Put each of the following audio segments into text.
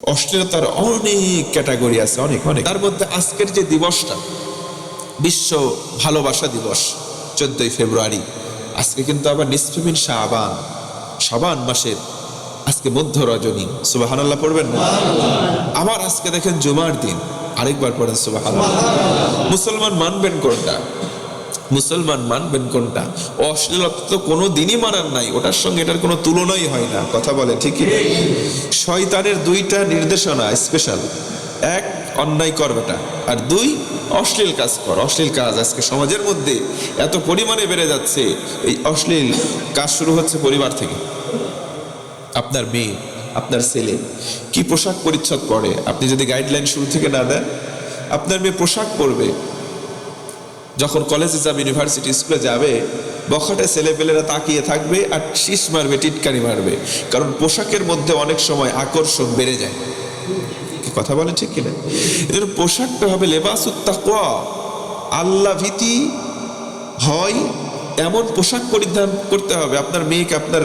অশ্লীলতার অনেক ক্যাটাগরি আছে, অনেক অনেক। তার মধ্যে আজকের যে দিবসটা, বিশ্ব ভালোবাসা দিবস, চোদ্দই ফেব্রুয়ারি, আজকে কিন্তু আবার নিসফিমিন শাবান শাবান মাসের আজকে মধ্য রজনী সুবাহান আল্লাহ পড়বেন না? আবার আজকে দেখেন জুমার দিন, আরেকবার পড়েন সুবাহান মুসলমান মানবেন কোনটা? মুসলমান মানবেন কোনটা? অশ্লীলতা তো কোনো দিনই মানার নাই। ওটার সঙ্গে এটার কোনো তুলনাই হয় না। কথা বলে ঠিকই শয়তানের দুইটা নির্দেশনা স্পেশাল এক, অন্যায় করবেটা আর দুই, অশ্লীল কাজ কর। অশ্লীল কাজ আজকে সমাজের মধ্যে এত পরিমাণে বেড়ে যাচ্ছে। এই অশ্লীল কাজ শুরু হচ্ছে পরিবার থেকে। আপনার মেয়ে, আপনার ছেলে কি পোশাক পরিচ্ছদ পরে? আপনি যদি গাইডলাইন শুরু থেকে না দেন, আপনার মেয়ে পোশাক পরবে। যখন কলেজে যাবে ইউনিভার্সিটি স্কুলে যাবে, বখাটে ছেলেপেলেরা তাকিয়ে থাকবে আর শীষ মারবে টিটকানি মারবে। কারণ পোশাকের মধ্যে অনেক সময় আকর্ষণ বেড়ে যায়। কথা বলেন ঠিক কিনা? এদের পোশাকটা হবে লেবাস উত্তাকুয়া আল্লাহ ভীতি হয় এমন পোশাক পরিধান করতে হবে, আপনার মেয়েকে, আপনার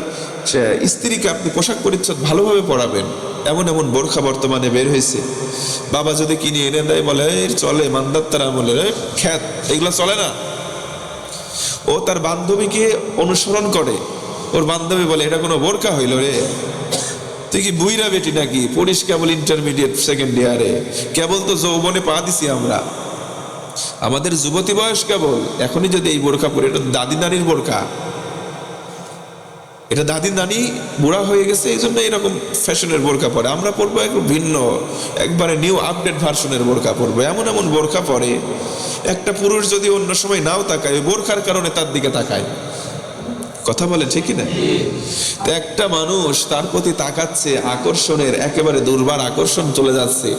স্ত্রীকে আপনি পোশাক পরিচ্ছদ ভালোভাবে পরাবেন। এমন এমন বোরখা বর্তমানে বের হয়েছে। বাবা যদি কিনে এনে দেয়, বলে, "এই, চলে মান্দার তারা বলে খ্যাত, এগুলো চলে না। ও তার বান্ধবীকে অনুসরণ করে। ওর বান্ধবী বলে, এটা কোনো বোরখা হইল রে। তুই কি বুইরা বেটি নাকি? পড়িস কেবল ইন্টারমিডিয়েট সেকেন্ড ইয়ারে কেবল তো যৌবনে পা দিছি আমরা। আমাদের যুবতী বয়স কেবল? এখনই যদি এই বোরখা পরে, এটা দাদি নানির বোরখা। এটা দাদি নানি বুড়া হয়ে গেছে, এই জন্য এরকম ফ্যাশনের বোরখা পরে। আমরা পরবো একটু ভিন্ন, একবারে নিউ আপডেট ভার্সনের বোরখা পরবো। এমন এমন বোরখা পরে, একটা পুরুষ যদি অন্য সময় নাও তাকায়, ওই বোরখার কারণে তার দিকে তাকায়। কথা বলে ঠিকই না তো একটা মানুষ তার প্রতি তাকাচ্ছে, আকর্ষণের একেবারে দুর্বার আকর্ষণ চলে যাচ্ছে।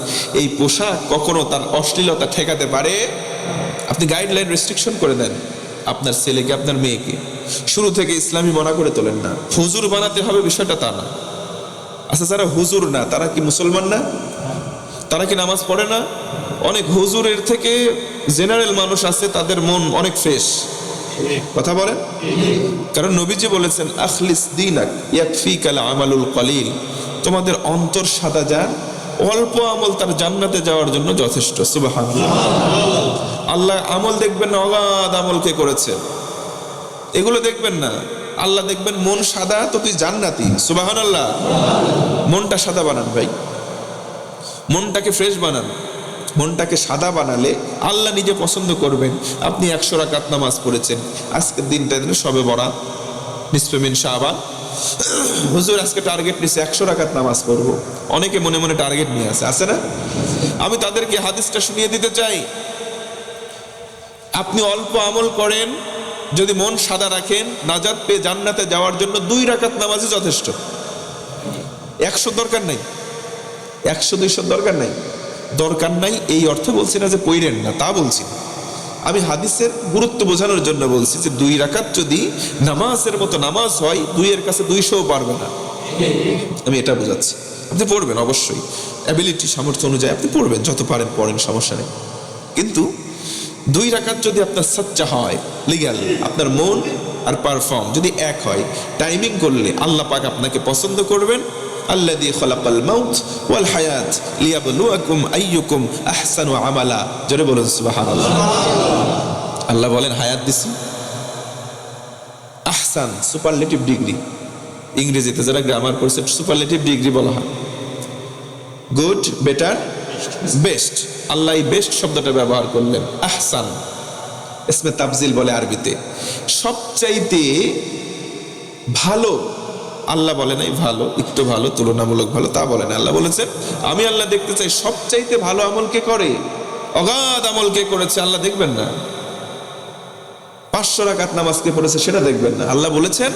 এই পোশাক কখনো তার অশ্লীলতা ঠেকাতে পারে? আপনি গাইডলাইন রেস্ট্রিকশন করে দেন আপনার ছেলেকে, আপনার মেয়েকে। শুরু থেকে ইসলামী মনা করে তোলেন না। হুজুর বানাতে হবে বিষয়টা তা না। আচ্ছা যারা হুজুর না, তারা কি মুসলমান না? তারা কি নামাজ পড়ে না? অনেক হুজুরের থেকে জেনারেল মানুষ আছে, তাদের মন অনেক ফ্রেশ কথা বলেন? কারণ নবীজি বলেছেন, আখলিস ইয়াকফিকাল আমালুল কলিল। তোমাদের অন্তর সাদা যান অল্প আমল তার জান্নাতে যাওয়ার জন্য যথেষ্ট আল্লাহ আমল দেখবেন না, অগাধ আমল কে করেছে। এগুলো দেখবেন না। আল্লাহ দেখবেন মন সাদা, তো তুই জান্নাতি সুবাহান আল্লাহ মনটা সাদা বানান ভাই। মনটাকে ফ্রেশ বানান। মনটাকে সাদা বানালে আল্লাহ নিজে পছন্দ করবেন। আপনি একশো রাকাত নামাজ পড়েছেন। আজকের দিনটা দিন সবে বড়া নিসপেমিন শাহবান হুজুর, আজকে টার্গেট নিছে, একশো রাকাত নামাজ পড়ব। অনেকে মনে মনে টার্গেট নিয়ে আসে, আছে না? আমি তাদেরকে হাদিসটা শুনিয়ে দিতে চাই। আপনি অল্প আমল করেন, যদি মন সাদা রাখেন, নাজাত পেয়ে জান্নাতে যাওয়ার জন্য দুই রাকাত নামাজই যথেষ্ট। একশো দরকার নাই। একশো দুইশো দরকার নাই। দরকার নাই, এই অর্থ বলছি না যে পইরেন না, তা বলছি না। আমি হাদিসের গুরুত্ব বোঝানোর জন্য বলছি যে দুই রাকাত যদি নামাজের মতো নামাজ হয়, দুইয়ের কাছে দুইশো পারবে না। আমি এটা বোঝাচ্ছি। আপনি পড়বেন অবশ্যই। অ্যাবিলিটি সামর্থ্য অনুযায়ী আপনি পড়বেন, যত পারেন পড়েন, সমস্যা নেই। কিন্তু দুই রাকাত যদি আপনার সচ্চা হয় লিগ্যাল আপনার মন আর পারফর্ম যদি এক হয় টাইমিং করলে আল্লাহ পাক আপনাকে পছন্দ করবেন আল্লাহ দিয়ে খলাকাল মাউত ওয়াল হায়াত লিয়াবলুয়াকুম আইয়ুকুম আহসানু আমালা। জোরে বলুন, সুবহানাল্লাহ। আল্লাহ বলেন, হায়াত দিছি। আহসান, সুপারলেটিভ ডিগ্রি। ইংরেজিতে যারা গ্রামার করছে সুপারলেটিভ ডিগ্রি বলা হয়। Good, better, best. Allah best শব্দটা ব্যবহার করলেন। আহসান। এসমে তাবজিল বলে আরবিতে। সবচাইতে ভালো আল্লাহ বলে নাই, ভালো, একটু ভালো, তুলনামূলক ভালো, তা বলে না। আল্লাহ বলেছেন, আমি আল্লাহ দেখতে চাই, সবচাইতে ভালো আমল কে করে? অগাধ আমল কে করেছে, আল্লাহ দেখবেন না। পাঁচশো রাকাত নামাজ কে পড়েছে, সেটা দেখবেন না। আল্লাহ বলেছেন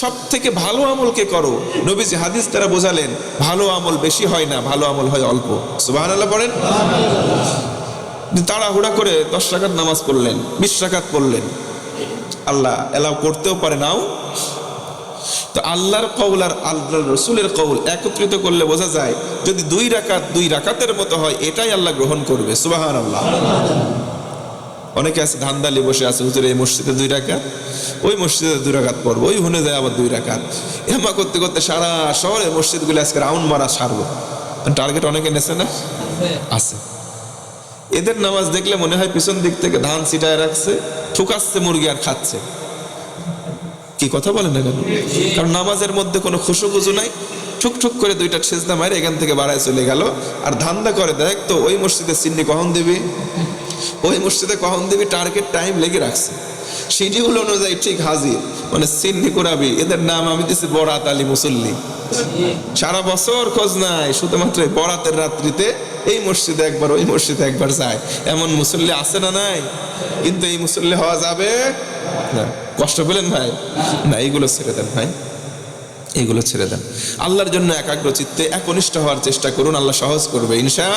সব থেকে ভালো আমল কে করো? নবীজি হাদিস তারা বোঝালেন, ভালো আমল বেশি হয় না, ভালো আমল হয় অল্প। সুবাহ আল্লাহ পড়েন। তাড়াহুড়া করে দশ রাকাত নামাজ পড়লেন, বিশ রাকাত পড়লেন। আল্লাহ এলাও করতেও পারে, নাও তো আল্লাহর কৌল আর আল্লাহ রসুলের কৌল একত্রিত করলে বোঝা যায়, যদি দুই রাকাত দুই রাকাতের মতো হয়, এটাই আল্লাহ গ্রহণ করবে। সুবাহান আল্লাহ অনেকে আছে ধান্দালি বসে আছে, হুজুর, এই মসজিদে দুই রাকাত, ওই মসজিদে দুই রাকাত পড়ব, ওই হুনে যায় আবার দুই রাকাত। এমা করতে করতে সারা শহরে মসজিদগুলো আজকে রাউন্ড মারা সারবো টার্গেট অনেকে নেছে না? আছে। এদের নামাজ দেখলে মনে হয় পিছন দিক থেকে ধান ছিটায় রাখছে, ঠুকাচ্ছে, মুরগি আর খাচ্ছে। কি কথা বলেন না কারণ নামাজের মধ্যে কোনো খুশুগুজু নাই। ঠুক ঠুক করে দুইটা ছেজদা মারে এখান থেকে বাড়ায় চলে গেল। আর ধান্দা করে, দেখ তো, ওই মসজিদে সিন্নি কখন দিবি? ওই মসজিদে কখন দিবি? টার্গেট টাইম লেগে রাখছে। শিডিউল অনুযায়ী ঠিক হাজির। মানে সিন্নি করাবি, এদের নাম আমি দিছি বড়াত আলী মুসল্লি। সারা বছর খোঁজ নাই, শুধুমাত্র বরাতের রাত্রিতে এই মসজিদে একবার, ওই মসজিদে একবার যায়। এমন মুসল্লি আছে না নাই? কিন্তু এই মুসল্লি হওয়া যাবে? না। কষ্ট পেলেন ভাই? না, এইগুলো ছেড়ে দেন ভাই। এইগুলো ছেড়ে দেন। আল্লাহর জন্য একাগ্র চিত্তে একনিষ্ঠ হওয়ার চেষ্টা করুন, আল্লাহ সহজ করবে, ইনশা